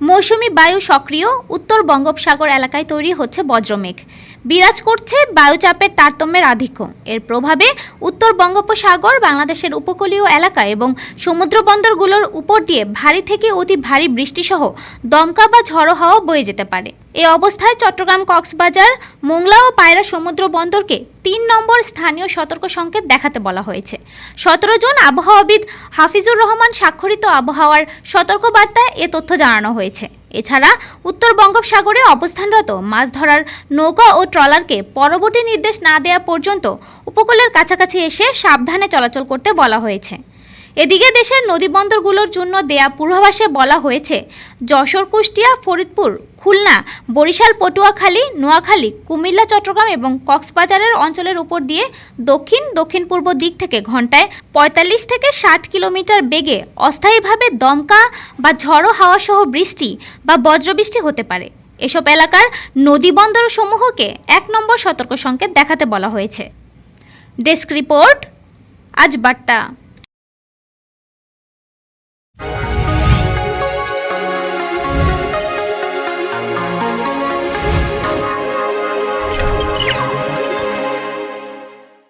মৌসুমি বায়ু সক্রিয়, উত্তর বঙ্গোপসাগর এলাকায় তৈরি হচ্ছে বজ্রমেঘ। বিরাজ করছে বায়ুচাপের তারতম্যের আধিক্য। এর প্রভাবে উত্তর বঙ্গোপসাগর, বাংলাদেশের উপকূলীয় এলাকা এবং সমুদ্র বন্দরগুলোর উপর দিয়ে ভারী থেকে অতি ভারী বৃষ্টিসহ দমকা বা ঝড়ো হাওয়া বয়ে যেতে পারে। এ অবস্থায় চট্টগ্রাম কক্সবাজার, মোংলা ও পায়রা সমুদ্র বন্দরকে তিন নম্বর স্থানীয় সতর্ক সংকেত দেখাতে বলা হয়েছে। সতেরো জন আবহাওয়াবিদ হাফিজুর রহমান স্বাক্ষরিত আবহাওয়ার সতর্কবার্তায় এ তথ্য জানানো হয়েছে। এছাড়া উত্তর বঙ্গোপসাগরে অবস্থানরত মাছ ধরার নৌকা ও ট্রলারকে পরবর্তী নির্দেশ না দেওয়া পর্যন্ত উপকূলের কাছাকাছি এসে সাবধানে চলাচল করতে বলা হয়েছে। এদিকে দেশের নদীবন্দরগুলোর জন্য দেয়া পূর্বাভাসে বলা হয়েছে, যশোর, কুষ্টিয়া, ফরিদপুর, খুলনা, বরিশাল, পটুয়াখালী, নোয়াখালী, কুমিল্লা, চট্টগ্রাম এবং কক্সবাজারের অঞ্চলের উপর দিয়ে দক্ষিণ দক্ষিণ পূর্ব দিক থেকে ঘন্টায় পঁয়তাল্লিশ থেকে ষাট কিলোমিটার বেগে অস্থায়ীভাবে দমকা বা ঝড়ো হাওয়া সহ বৃষ্টি বা বজ্রবৃষ্টি হতে পারে। এসব এলাকার নদীবন্দর সমূহকে এক নম্বর সতর্ক সংকেত দেখাতে বলা হয়েছে। ডেস্ক রিপোর্ট, আজ বার্তা।